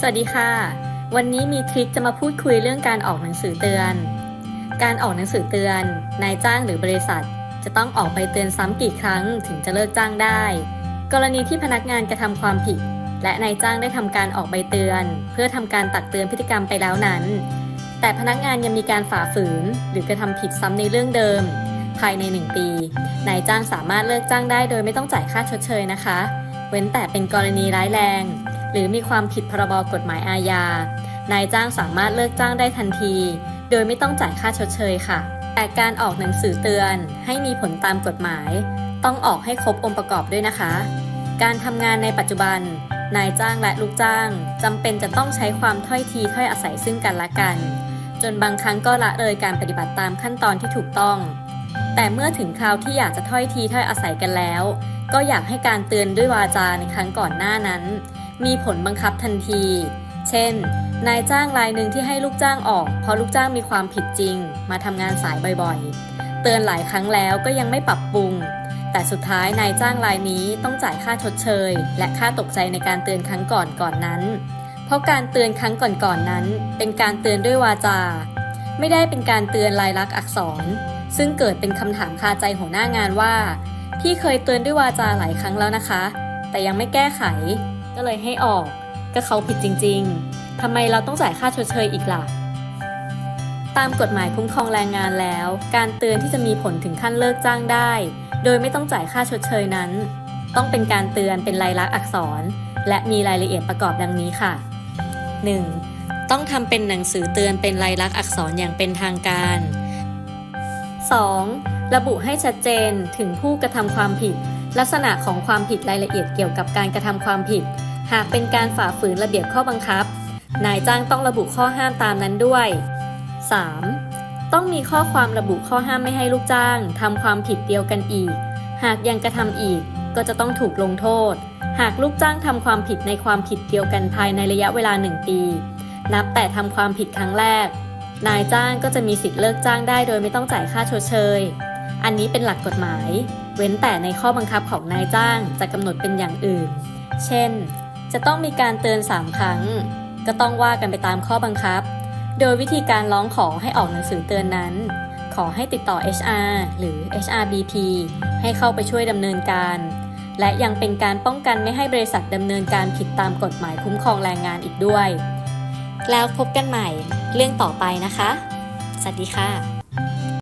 สวัสดีค่ะ วันนี้มีทริคจะมาพูดคุยเรื่องการออกหนังสือเตือน การออกหนังสือเตือน นายจ้างหรือบริษัท จะต้องออกไปเตือนซ้ำกี่ครั้งถึงจะเลิกจ้างได้ กรณีที่พนักงานกระทำความผิด และนายจ้างได้ทำการออกใบเตือน เพื่อทำการตักเตือนพฤติกรรมไปแล้วนั้น แต่พนักงานยังมีการฝ่าฝืน หรือกระทำผิดซ้ำในเรื่องเดิม ภายใน 1 ปี นายจ้างสามารถเลิกจ้างได้โดยไม่ต้องจ่ายค่าชดเชยนะคะ เว้นแต่เป็นกรณีร้ายแรง หรือมีความผิดพรบกฎหมายอาญานายจ้างสามารถเลิกจ้างได้ทันที โดยไม่ต้องจ่ายค่าชดเชยค่ะ แต่การออกหนังสือเตือนให้มีผลตามกฎหมาย ต้องออกให้ครบองค์ประกอบด้วยนะคะ การทำงานในปัจจุบัน นายจ้างและลูกจ้างจำเป็นจะต้องใช้ความถ้อยทีถ้อยอาศัยซึ่งกันและกัน จนบางครั้งก็ละเลยการปฏิบัติตามขั้นตอนที่ถูกต้อง แต่เมื่อถึงคราวที่อยากจะถ้อยทีถ้อยอาศัยกันแล้ว ก็อยากให้การเตือนด้วยวาจาในครั้งก่อนหน้านั้น มีผลบังคับทันที เช่น นายจ้างรายหนึ่งที่ให้ลูกจ้างออก เพราะลูกจ้างมีความผิดจริง มาทำงานสายบ่อยๆ เตือนหลายครั้งแล้วก็ยังไม่ปรับปรุง แต่สุดท้ายนายจ้างรายนี้ต้องจ่ายค่าชดเชย และค่าตกใจในการเตือนครั้งก่อนก่อนนั้น เพราะการเตือนครั้งก่อนๆนั้น เป็นการเตือนด้วยวาจา ไม่ได้เป็นการเตือนลายลักษณ์อักษร ซึ่งเกิดเป็นคำถามคาใจหัวหน้างานว่าพี่เคยเตือนด้วยวาจาหลายครั้งแล้วนะคะ แต่ยังไม่แก้ไข ก็เลยให้ออก ก็เขาผิดจริง ๆทำไมเราต้องจ่ายค่าชดเชยอีกล่ะ ตามกฎหมายคุ้มครองแรงงานแล้ว การเตือนที่จะมีผลถึงขั้นเลิกจ้างได้ โดยไม่ต้องจ่ายค่าชดเชยนั้น ต้องเป็นการเตือนเป็นลายลักษณ์อักษร และมีรายละเอียดประกอบดังนี้ค่ะ 1. ต้องทำเป็นหนังสือเตือนเป็นลายลักษณ์อักษรอย่างเป็นทางการ 2. ระบุให้ชัดเจนถึงผู้กระทำความผิด ลักษณะของความผิดรายละเอียดเกี่ยวกับการกระทำความผิด หากเป็นการฝ่าฝืนระเบียบข้อบังคับ นายจ้างต้องระบุข้อห้ามตามนั้นด้วย 3. ต้องมีข้อความระบุข้อห้ามไม่ให้ลูกจ้างทำความผิดเดียวกันอีก หากยังกระทำอีกก็จะต้องถูกลงโทษ หากลูกจ้างทำความผิดในความผิดเดียวกันภายในระยะเวลา 1 ปี นับแต่ทำความผิดครั้งแรก นายจ้างก็จะมีสิทธิ์เลิกจ้างได้โดยไม่ต้องจ่ายค่าชดเชย อันนี้เป็นหลักกฎหมาย เว้นแต่ในข้อบังคับของนายจ้างจะกำหนดเป็นอย่างอื่น เช่น จะต้องมีการเตือน 3 ครั้ง ก็ต้องว่ากันไปตามข้อบังคับ โดยวิธีการร้องขอให้ออกหนังสือเตือนนั้น ขอให้ติดต่อ HR หรือ HRBP ให้เข้าไปช่วยดำเนินการ และยังเป็นการป้องกันไม่ให้บริษัทดำเนินการผิดตามกฎหมายคุ้มครองแรงงานอีกด้วย แล้วพบกันใหม่เรื่องต่อไปนะคะ สวัสดีค่ะ